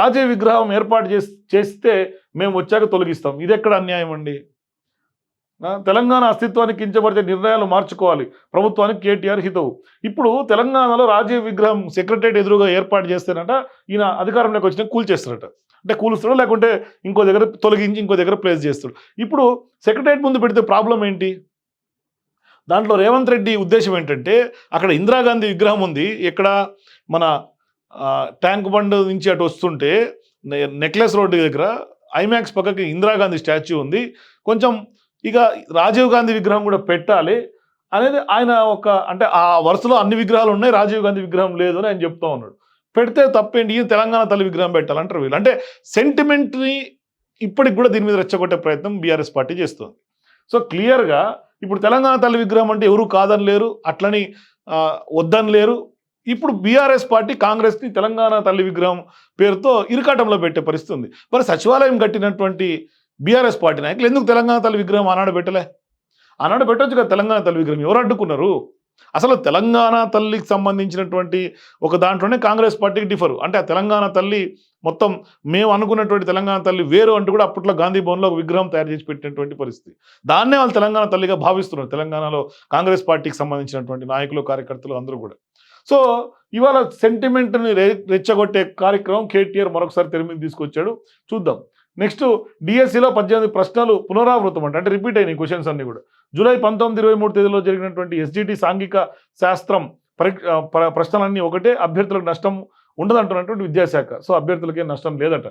రాజీవ్ విగ్రహం ఏర్పాటు చేసి చేస్తే మేము వచ్చాక తొలగిస్తాం. ఇది ఎక్కడ అన్యాయం అండి? తెలంగాణ అస్తిత్వాన్ని కించబడితే నిర్ణయాలు మార్చుకోవాలి. ప్రభుత్వానికి కేటీఆర్ హితవు. ఇప్పుడు తెలంగాణలో రాజీవ్ విగ్రహం సెక్రటరేట్ ఎదురుగా ఏర్పాటు చేస్తేనట ఈయన అధికారంలోకి వచ్చిన కూల్చేస్తారట. అంటే కూలుస్తాడు లేకుంటే ఇంకో దగ్గర తొలగించి ఇంకో దగ్గర ప్లేస్ చేస్తాడు. ఇప్పుడు సెక్రటరేట్ ముందు పెడితే ప్రాబ్లం ఏంటి? దాంట్లో రేవంత్ రెడ్డి ఉద్దేశం ఏంటంటే అక్కడ ఇందిరాగాంధీ విగ్రహం ఉంది. ఇక్కడ మన ట్యాంక్ బండ్ నుంచి అటు వస్తుంటే నె- నెక్లెస్ రోడ్డు దగ్గర ఐమాక్స్ పక్కకి ఇందిరాగాంధీ స్టాచ్యూ ఉంది. కొంచెం ఇక రాజీవ్ గాంధీ విగ్రహం కూడా పెట్టాలి అనేది ఆయన ఒక అంటే ఆ వరుసలో అన్ని విగ్రహాలు ఉన్నాయి రాజీవ్ గాంధీ విగ్రహం లేదు అని ఆయన చెప్తా ఉన్నాడు. పెడితే తప్పేంటి? ఈ తెలంగాణ తల్లి విగ్రహం పెట్టాలంటారు వీళ్ళు. అంటే సెంటిమెంట్ని ఇప్పటికి కూడా దీని మీద రెచ్చగొట్టే ప్రయత్నం బీఆర్ఎస్ పార్టీ చేస్తుంది. సో క్లియర్గా ఇప్పుడు తెలంగాణ తల్లి విగ్రహం అంటే ఎవరు కాదని లేరు అట్లని వద్దని లేరు ఇప్పుడు బీఆర్ఎస్ పార్టీ కాంగ్రెస్ని తెలంగాణ తల్లి విగ్రహం పేరుతో ఇరుకాటంలో పెట్టే పరిస్థితి ఉంది మరి సచివాలయం కట్టినటువంటి బీఆర్ఎస్ పార్టీ నాయకులు ఎందుకు తెలంగాణ తల్లి విగ్రహం ఆనాడు పెట్టలే? ఆనాడు పెట్టొచ్చు కదా తెలంగాణ తల్లి విగ్రహం. ఎవరు అడ్డుకున్నారు? అసలు తెలంగాణ తల్లికి సంబంధించినటువంటి ఒక దాంట్లోనే కాంగ్రెస్ పార్టీకి డిఫర్ అంటే ఆ తెలంగాణ తల్లి మొత్తం మేము అనుకున్నటువంటి తెలంగాణ తల్లి వేరు అంటూ కూడా అప్పట్లో గాంధీ భవన్లో ఒక విగ్రహం తయారు చేసి పెట్టినటువంటి పరిస్థితి. దాన్నే వాళ్ళు తెలంగాణ తల్లిగా భావిస్తున్నారు. తెలంగాణలో కాంగ్రెస్ పార్టీకి సంబంధించినటువంటి నాయకులు కార్యకర్తలు అందరూ కూడా. సో ఇవాళ సెంటిమెంట్ని రె రెచ్చగొట్టే కార్యక్రమం కేటీఆర్ మరొకసారి తెర తీసుకొచ్చాడు. చూద్దాం. నెక్స్ట్ డిఎస్సిలో పద్దెనిమిది ప్రశ్నలు పునరావృతం అంటే. అంటే రిపీట్ అయినాయి క్వశ్చన్స్ అన్ని కూడా. జూలై పంతొమ్మిది ఇరవై మూడు తేదీలో జరిగినటువంటి ఎస్జిటి సాంఘిక శాస్త్రం పరీక్ష ప్రశ్నలన్నీ ఒకటే. అభ్యర్థులకు నష్టం ఉండదంటున్నటువంటి విద్యాశాఖ. సో అభ్యర్థులకే నష్టం లేదట.